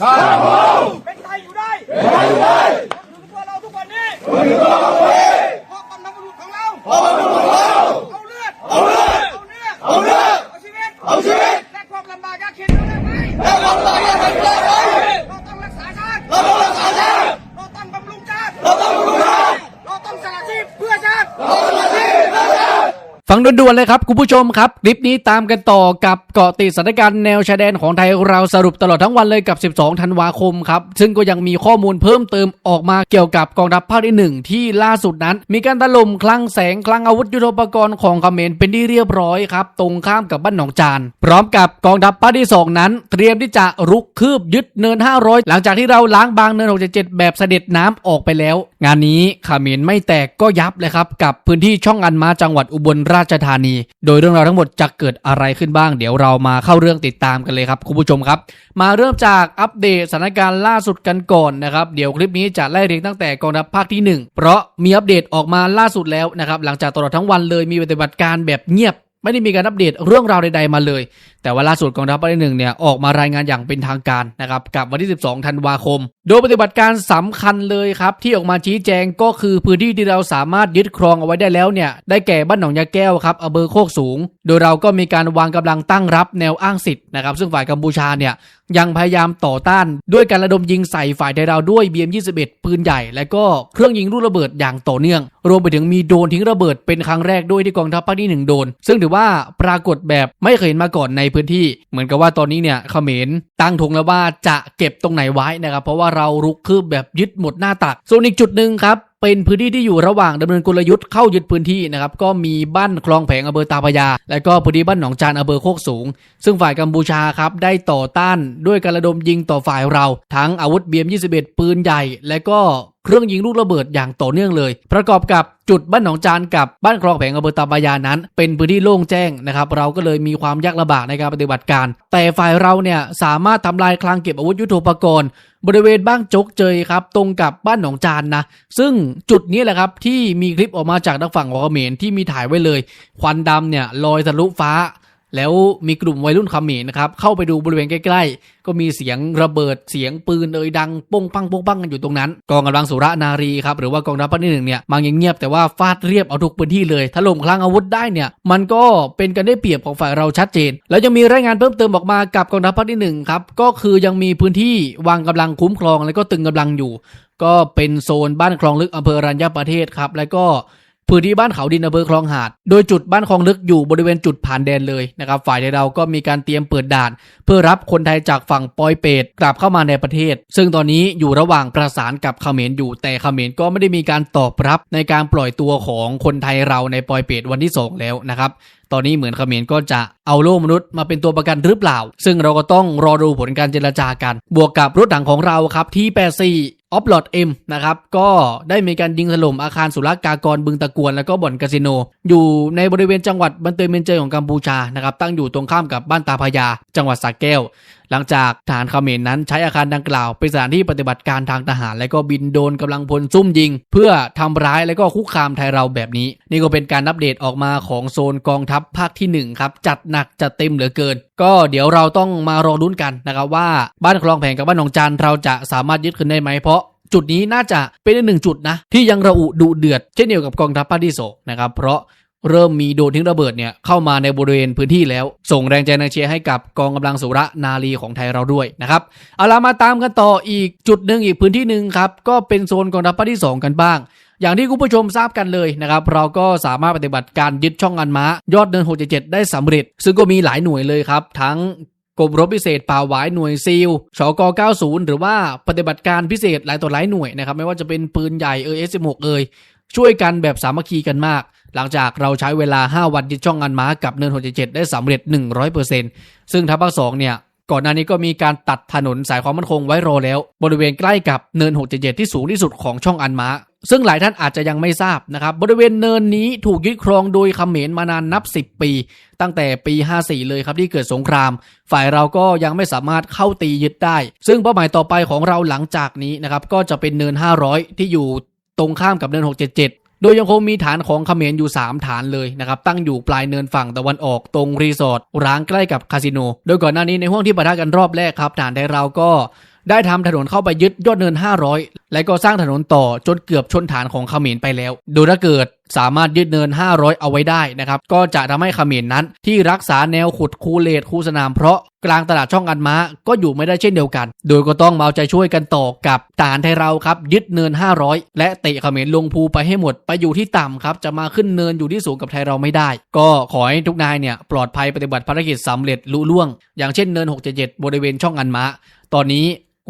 ครับผมเป็นไทยอยู่ได้เป็นไทยอยู่ได้ถึงตัวเราทุกวันนี้ถึงตัวเราทุกวันนี้เพราะบรรพบุรุษของเราเพราะบรรพบุรุษของเราเอาเลือดเอาเลือดเอาเนื้อเอาเนื้อเอาชีวิตเอาชีวิตและความลำบากยากเข็นเราได้ไหมและความลำบากยากเข็นเราได้ไหมเราต้องรักษาชาติเราต้องรักษาชาติเราต้องบำรุงชาติเราต้องบำรุงชาติเราต้องสละชีพเพื่อชาติเราต้องสละชีพเพื่อชาติ ฟังด่วนๆเลยครับ คุณผู้ชมครับ คลิปนี้ตามกันต่อกับเกาะติดสถานการณ์แนวชายแดนของไทยเราสรุปตลอดทั้งวันเลยกับ 12 ธันวาคมครับ ซึ่งก็ยังมีข้อมูลเพิ่มเติมออกมาเกี่ยวกับกองทัพภาคที่ 1 ที่ล่าสุดนั้น มีการถล่มคลังแสงคลังอาวุธยุทโธปกรณ์ของเขมรเป็นที่เรียบร้อยครับ ตรงข้ามกับบ้านหนองจาน พร้อมกับกองทัพภาคที่ 2 นั้น เตรียมที่จะรุกคืบยึดเนิน 500 หลังจากที่เราล้างบางเนิน 677แบบเสด็จน้ำออกไปแล้วงานนี้ขมรไม่แตกก็ยับเลยครับ กับพื้นที่ช่องอันมาจังหวัดอุบลราชธานี โดยเรื่องราวทั้งหมดจะเกิดอะไรขึ้นบ้าง เดี๋ยวเรามาเข้าเรื่องติดตามกันเลยครับคุณผู้ชมครับ มาเริ่มจากอัปเดตสถานการณ์ล่าสุดกันก่อนนะครับเดี๋ยวคลิปนี้จะไล่เรียงตั้งแต่กองทัพภาคที่ 1 เพราะมีอัปเดตออกมาล่าสุดแล้วนะครับหลังจากตลอดทั้งวันเลยมีปฏิบัติการแบบเงียบ ไม่ได้มีการอัปเดตเรื่องราวใดๆมาเลย แต่ว่าล่าสุดกองทัพภาคที่หนึ่งเนี่ยออกมารายงานอย่างเป็นทางการนะครับกับวันที่ 12 ธันวาคม โดยปฏิบัติการสำคัญเลยครับ ที่ออกมาชี้แจงก็คือพื้นที่ที่เราสามารถยึดครองเอาไว้ได้แล้วเนี่ยได้แก่บ้านหนองยาแก้วครับอำเภอโคกสูง โดยเราก็มีการวางกำลังตั้งรับแนวอ้างสิทธิ์นะครับซึ่งฝ่ายกัมพูชาเนี่ย ยังพยายามต่อต้าน ด้วยการระดมยิงใส่ฝ่ายไทยเราด้วย BM21 ปืนใหญ่ และก็เครื่องยิงลูกระเบิดอย่างต่อเนื่อง รวมไปถึงมีโดนทิ้งระเบิดเป็นครั้งแรกด้วยที่กองทัพภาคที่หนึ่งโดน ซึ่งถือว่าปรากฏแบบไม่เคยเห็นมาก่อนในพื้นที่ เหมือนกับว่าตอนนี้เนี่ยเขมรตั้งธงแล้วว่าจะเก็บตรงไหนไว้นะครับเพราะว่าเรารุกคืบแบบยึดหมดหน้าตักส่วนอีกจุดหนึ่งครับ เป็นพื้นที่ที่อยู่ระหว่างดำเนินกลยุทธ์เข้ายึดพื้นที่นะครับก็มีบ้านคลองแผงอำเภอตาพยา และก็พื้นที่บ้านหนองจานอำเภอโคกสูง ซึ่งฝ่ายกัมพูชาครับได้ต่อต้านด้วยการระดมยิงต่อฝ่ายเรา ทั้งอาวุธเบียม21 ปืนใหญ่ และก็ เครื่องยิงลูกระเบิดอย่างต่อเนื่องเลย ประกอบกับจุดบ้านหนองจานกับบ้านคลองแผงอำเภอตาบายานั้น เป็นพื้นที่โล่งแจ้งนะครับ เราก็เลยมีความยากลำบากในการปฏิบัติการ แต่ฝ่ายเราเนี่ยสามารถทำลายคลังเก็บอาวุธยุทโธปกรณ์บริเวณบ้านจกเจยครับ ตรงกับบ้านหนองจานนะ ซึ่งจุดนี้แหละครับที่มีคลิปออกมาจากทางฝั่งของเขมรที่มีถ่ายไว้เลย ควันดำเนี่ยลอยทะลุฟ้า แล้วมีกลุ่มวัยรุ่นขมรนะครับ เข้าไปดูบริเวณใกล้ๆ ก็มีเสียงระเบิดเสียงปืนเอ่ยดังป้งปังป้งปังกันอยู่ตรงนั้น กองกำลังสุรนารีครับ หรือว่ากองทัพภาคที่หนึ่งเนี่ยมาเงียบแต่ว่าฟาดเรียบเอาทุกพื้นที่เลยถล่มคลังอาวุธได้เนี่ย มันก็เป็นกันได้เปรียบของฝ่ายเราชัดเจน แล้วยังมีรายงานเพิ่มเติมออกมากับกองทัพภาคที่หนึ่งครับก็คือยังมีพื้นที่วางกำลังคุ้มครอง แล้วก็ตึงกำลังอยู่ ก็เป็นโซนบ้านคลองลึกอำเภออรัญญประเทศครับ แล้วก็ พื้นที่บ้านเขาดินอำเภอคลองหาด โดยจุดบ้านคลองลึกอยู่บริเวณจุดผ่านแดนเลยนะครับฝ่ายไทยเราก็มีการเตรียมเปิดด่าน เพื่อรับคนไทยจากฝั่งปอยเปตกลับเข้ามาในประเทศ ซึ่งตอนนี้อยู่ระหว่างประสานกับเขมรอยู่ แต่เขมรก็ไม่ได้มีการตอบรับในการปล่อยตัวของคนไทยเราในปอยเปตวันที่ 2 แล้วนะครับตอนนี้เหมือนเขมรก็จะเอาโล่มนุษย์มาเป็นตัวประกันหรือเปล่า ซึ่งเราก็ต้องรอดูผลการเจรจากัน บวกกับรถถังของเราครับที่84 ออฟลอดเอ็มนะครับก็ได้มีการยิงถล่มอาคารสุรากากรบึงตะกวนแล้วก็บ่อนคาสิโน อยู่ในบริเวณจังหวัดบันเตยเมนเจยของกัมพูชานะครับตั้งอยู่ตรงข้ามกับบ้านตาพญาจังหวัดสระแก้ว หลังจากฐานเขมรนั้นใช้อาคารดังกล่าว เป็นสถานที่ปฏิบัติการทางทหาร และก็บินโดนกำลังพลซุ่มยิง เพื่อทำร้ายและก็คุกคามไทยเราแบบนี้ นี่ก็เป็นการอัปเดตออกมาของโซนกองทัพภาคที่หนึ่งครับจัดหนักจัดเต็มเหลือเกิน ก็เดี๋ยวเราต้องมารอลุ้นกันนะครับว่าบ้านคลองแผงกับบ้านหนองจานเราจะสามารถยึดคืนได้ไหมเพราะ จุดนี้น่าจะเป็นอีกหนึ่งจุดนะ ที่ยังระอุดุเดือด เช่นเดียวกับกองทัพภาคที่สนะครับเพราะเริ่มมีโดนทิ้งระเบิดเนี่ยเข้ามาในบริเวณพื้นที่แล้ว ส่งแรงใจแรงเชียร์ให้กับกองกำลังสุรนารีของไทยเราด้วยนะครับเอาละมาตามกันต่ออีกจุดหนึ่งอีกพื้นที่หนึ่งครับก็เป็นโซนกองทัพภาคที่ 2 กันบ้าง อย่างที่คุณผู้ชมทราบกันเลยนะครับเราก็สามารถปฏิบัติการยึดช่องอันม้ายอดเดิน6 7ได้สำเร็จ ซึ่งก็มีหลายหน่วยเลยครับ ทั้ง กรมรบพิเศษป่าหวายหน่วยซีลชก 90 หรือว่าปฏิบัติการพิเศษหลายต่อหลายหน่วยนะครับไม่ว่าจะเป็นปืนใหญ่เอเอสสิบหกเอยช่วยกันแบบสามัคคีกันมาก หลังจากเราใช้เวลา 5 วันยึดช่องอันม้ากับเนินหกเจ็ดได้สำเร็จ 100%ซึ่งทัพภาคสองเนี่ย ก่อนหน้านี้ก็มีการตัดถนนสายความมั่นคงไว้รอแล้ว บริเวณใกล้กับเนิน 677 ที่สูงที่สุดของช่องอันมาซึ่งหลายท่านอาจจะยังไม่ทราบนะครับ บริเวณเนินนี้ถูกยึดครองโดยเขมรมานานนับ 10 ปี ตั้งแต่ปี 54 เลยครับที่เกิดสงคราม ฝ่ายเราก็ยังไม่สามารถเข้าตียึดได้ ซึ่งเป้าหมายต่อไปของเราหลังจากนี้นะครับก็จะเป็นเนิน 500 ที่อยู่ตรงข้ามกับเนิน 677 โดยยังคงมีฐานของเขมรอยู่ 3 ฐานเลยนะครับตั้งอยู่ปลายเนินฝั่งตะวันออกตรงรีสอร์ทร้างใกล้กับคาสิโน โดยก่อนหน้านี้ในห้วงที่ปะทะกันรอบแรกครับฐานไทยเราก็ ได้ทำถนนเข้าไปยึดยอดเนิน 500 และก็สร้างถนนต่อจนเกือบชนฐานของเขมรไปแล้ว โดยถ้าเกิดสามารถยึดเนิน 500 เอาไว้ได้นะครับ ก็จะทำให้เขมรนั้น ที่รักษาแนวขุดคูเลตคูสนามเพราะกลางตลาดช่องอันม้าก็อยู่ไม่ได้เช่นเดียวกัน โดยก็ต้องมาใจช่วยกันต่อกับทหารไทยเราครับ ยึดเนิน 500 และเตะเขมรลงภูไปให้หมดไปอยู่ที่ต่ำครับ จะมาขึ้นเนินอยู่ที่สูงกับไทยเราไม่ได้ ก็ขอให้ทุกนายเนี่ยปลอดภัยปฏิบัติภารกิจสำเร็จลุล่วง อย่างเช่นเนิน 677 บริเวณช่องอันม้า ตอนนี้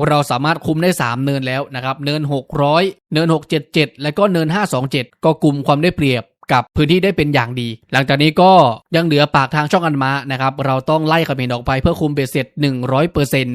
เราสามารถคุมได้ 3 เนินแล้วนะครับ เนิน 600 เนิน 677 และก็เนิน 527 ก็กลุ่มความได้เปรียบกับพื้นที่ได้เป็นอย่างดี หลังจากนี้ก็ยังเหลือปากทางช่องอันมานะครับ เราต้องไล่เขมรออกไปเพื่อคุมเบ็ดเสร็จ100%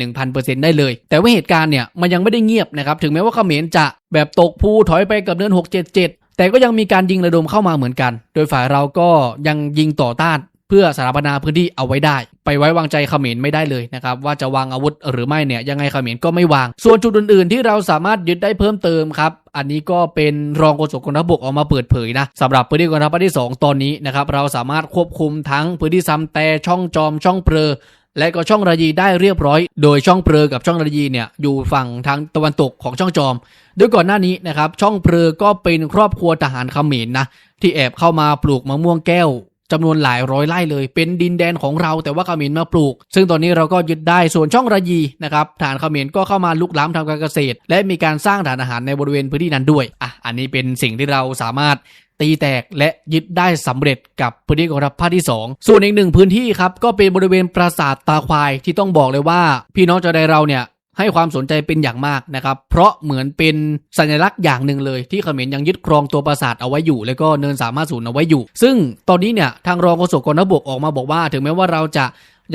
1,000%ได้เลย แต่ว่าเหตุการณ์เนี่ยมันยังไม่ได้เงียบนะครับ ถึงแม้ว่าเขมรจะแบบตกภูถอยไปกับเนิน677แต่ก็ยังมีการยิงระดมเข้ามาเหมือนกัน โดยฝ่ายเราก็ยังยิงต่อต้าน พื่อสถาปนาพื้นที่เอาไว้ได้ ไปไว้วางใจเขมรไม่ได้เลยนะครับว่าจะวางอาวุธหรือไม่เนี่ยยังไงเขมรก็ไม่วาง ส่วนจุดอื่น ๆ ที่เราสามารถยึดได้เพิ่มเติมครับอันนี้ก็เป็นรองโฆษกกองทัพบกออกมาเปิดเผยนะสำหรับพื้นที่กองทัพภาคที่ 2 ตอนนี้นะครับเราสามารถควบคุมทั้งพื้นที่ซ้ำแต่ช่องจอมช่องเปรอและก็ช่องระยีได้เรียบร้อย โดยช่องเปรอกับช่องระยีเนี่ยอยู่ฝั่งทางตะวันตกของช่องจอม โดยก่อนหน้านี้นะครับช่องเปรอก็เป็นครอบครัวทหารเขมรนะที่แอบเข้ามาปลูกมะม่วงแก้ว จำนวนหลายร้อยไร่เลย เป็นดินแดนของเราแต่ว่าเขมรมาปลูก ซึ่งตอนนี้เราก็ยึดได้ส่วนช่องระยีนะครับฐานเขมรก็เข้ามาลุกล้ำทำการเกษตร และมีการสร้างฐานอาหารในบริเวณพื้นที่นั้นด้วยอะอันนี้เป็นสิ่งที่เราสามารถตีแตกและยึดได้สำเร็จกับพื้นที่กองทัพภาคที่ 2 ส่วนอีกหนึ่งพื้นที่ครับก็เป็นบริเวณปราสาทตาควายที่ต้องบอกเลยว่า พี่น้องชาวไทยเราเนี่ย ให้ความสนใจเป็นอย่างมากนะครับ เพราะเหมือนเป็นสัญลักษณ์อย่างหนึ่งเลยที่เขมรยังยึดครองตัวปราสาทเอาไว้อยู่ แล้วก็เนินสามารถสูนเอาไว้อยู่ ซึ่งตอนนี้เนี่ยทางรองโฆษกกองทัพบกออกมาบอกว่า ถึงแม้ว่าเราจะ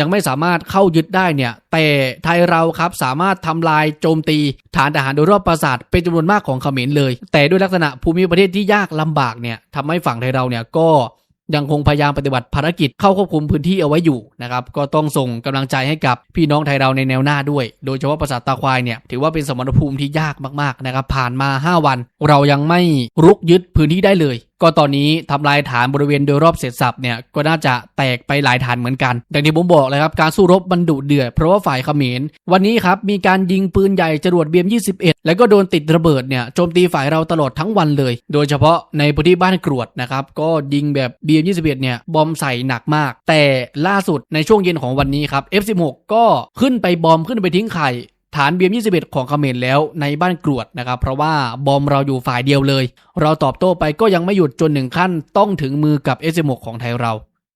ยังไม่สามารถเข้ายึดได้เนี่ย แต่ไทยเราครับสามารถทำลายโจมตี ฐานทหารโดยรอบปราสาทเป็นจำนวนมากของเขมรเลย แต่ด้วยลักษณะภูมิประเทศที่ยากลำบากเนี่ยทำให้ฝั่งไทยเราเนี่ยก็ ยังคงพยายามปฏิบัติภารกิจเข้าควบคุมพื้นที่เอาไว้อยู่นะครับก็ต้องส่งกำลังใจให้กับพี่น้องไทยเราในแนวหน้าด้วย โดยเฉพาะปราสาทตาควายเนี่ยถือว่าเป็นสมรภูมิที่ยากมากๆนะครับผ่านมา 5 วัน เรายังไม่รุกยึดพื้นที่ได้เลย ก็ตอนนี้ทำลายฐานบริเวณโดยรอบเสร็จสับเนี่ยก็น่าจะแตกไปหลายฐานเหมือนกันอย่างที่ผมบอกเลยครับการสู้รบมันดุเดือดเพราะว่าฝ่ายเขมรวันนี้ครับมีการยิงปืนใหญ่จรวดเบียม 21 แล้วก็โดนติดระเบิดเนี่ยโจมตีฝ่ายเราตลอดทั้งวันเลย โดยเฉพาะในพื้นที่บ้านกรวดนะครับก็ยิงแบบเบียม 21 เนี่ยบอมใส่หนักมาก แต่ล่าสุดในช่วงเย็นของวันนี้ครับ F16 ก็ขึ้นไปบอมขึ้นไปทิ้งไข่ ฐานเบียม21 ของเขมรแล้วในบ้านกรวดนะครับเพราะว่าบอมเราอยู่ฝ่ายเดียวเลย เราตอบโต้ไปก็ยังไม่หยุดจนหนึ่งขั้นต้องถึงมือกับ S16 ของไทยเรา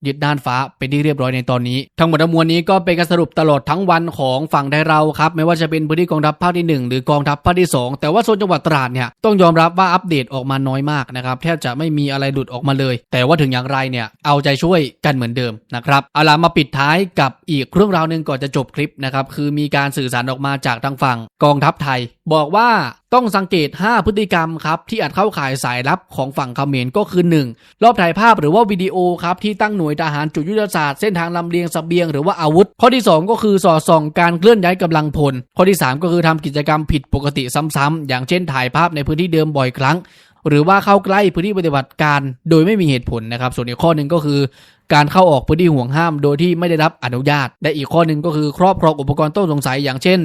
ยึดด้านฟ้าเป็นที่เรียบร้อยในตอนนี้ ทั้งหมดทั้งมวลนี้ก็เป็นการสรุปตลอดทั้งวันของฝั่งไทยเราครับ ไม่ว่าจะเป็นพื้นที่กองทัพภาคที่ 1 หรือกองทัพภาคที่ 2 แต่ว่าโซนจังหวัดตราดเนี่ยต้องยอมรับว่าอัปเดตออกมาน้อยมากนะครับแทบจะไม่มีอะไรหลุดออกมาเลย แต่ว่าถึงอย่างไรเนี่ยเอาใจช่วยกันเหมือนเดิมนะครับเอาล่ะมาปิดท้ายกับอีกเรื่องราวหนึ่งก่อนจะจบคลิปนะครับคือมีการสื่อสารออกมาจากทางฝั่งกองทัพไทยบอกว่าต้องสังเกต 5 พฤติกรรมครับที่อาจเข้าข่ายสายลับของฝั่งเขมรก็คือ 1. รอบถ่ายภาพหรือว่าวิดีโอครับที่ตั้งหน่วยทหารจุดยุทธศาสตร์เส้นทางลำเลียงสเสบียงหรือว่าอาวุธ ข้อที่ 2 ก็คือสอดส่องการเคลื่อนย้ายกำลังพล ข้อที่ 3 ก็คือทำกิจกรรมผิดปกติซ้ำๆอย่างเช่นถ่ายภาพในพื้นที่เดิมบ่อยครั้ง หรือว่าเข้าใกล้พื้นที่ปฏิบัติการโดยไม่มีเหตุผลนะครับ ส่วนอีกข้อหนึ่งก็คือ การเข้าออกพื้นที่ห่วงห้าม โดยที่ไม่ได้รับอนุญาต และอีกข้อหนึ่งก็คือครอบครองอุปกรณ์ต้องสงสัยอย่างเช่น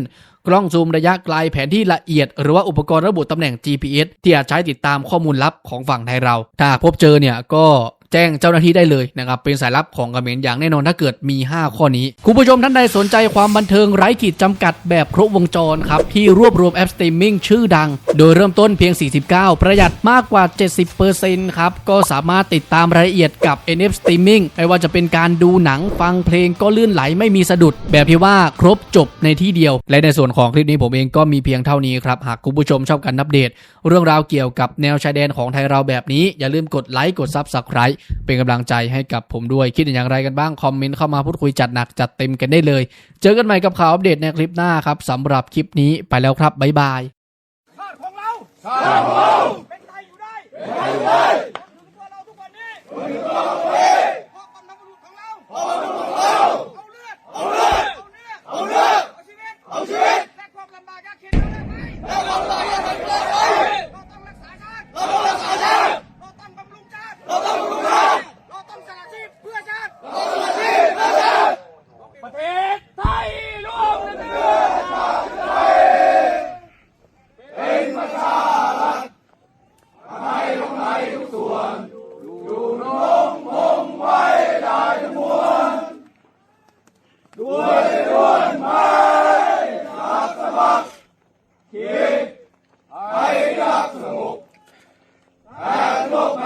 กล้องซูมระยะไกลแผนที่ละเอียด หรือว่าอุปกรณ์ระบุตำแหน่ง GPS ที่อาจใช้ติดตามข้อมูลลับของฝั่งไทยเรา ถ้าหากพบเจอเนี่ยก็ แจ้งเจ้าหน้าที่ได้เลยนะครับเป็นสายลับของกเมรอย่างแน่นอนถ้าเกิดมี 5 ข้อนี้ คุณผู้ชมท่านใดสนใจความบันเทิงไร้ขีดจำกัดแบบครบวงจรครับที่รวบรวมแอปสตรีมมิ่งชื่อดัง โดยเริ่มต้นเพียง 49 ประหยัดมากกว่า 70%ครับก็สามารถติดตามรายละเอียดกับ NF Streaming ไม่ว่าจะเป็นการดูหนังฟังเพลงก็ลื่นไหลไม่มีสะดุด แบบที่ว่าครบจบในที่เดียว และในส่วนของคลิปนี้ผมเองก็มีเพียงเท่านี้ครับหากคุณผู้ชมชอบการอัปเดต เรื่องราวเกี่ยวกับแนวชายแดนของไทยเราแบบนี้อย่าลืมกดไลค์กด Subscribe เป็นกำลังใจให้กับผมด้วย คิดอย่างไรกันบ้าง คอมเมนต์เข้ามาพูดคุยจัดหนักจัดเต็มกันได้เลย เจอกันใหม่กับข่าวอัปเดตในคลิปหน้าครับสำหรับคลิปนี้ไปแล้วครับบ๊ายบายชาติของเราชาติของเราเป็นไทยอยู่ได้เป็นไทยอยู่ได้ถึงตัวเราทุกวันนี้ถึงตัวเราทุกวันนี้เพราะบรรพบุรุษของเราเพราะบรรพบุรุษของเรา เอาเลือด เอาเลือด เอาเนื้อ เอาเลือด เอาชีวิต เอาชีวิต และความลำบากยากเข็นเราได้ไหมและความลำบากยากเข็นเราได้ไหมเราต้องรักษาชาติ เราต้องรักษาชาติ เราต้องบำรุงชาติ เราต้องบำรุงชาติ เราต้องสละชีพเพื่อชาติ เราต้องสละชีพเพื่อชาติ ประเทศไทยร่วมกันเดิน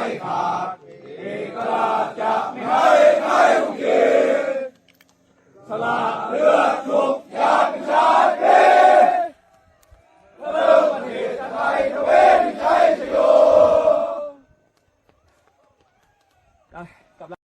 ไม่ขาด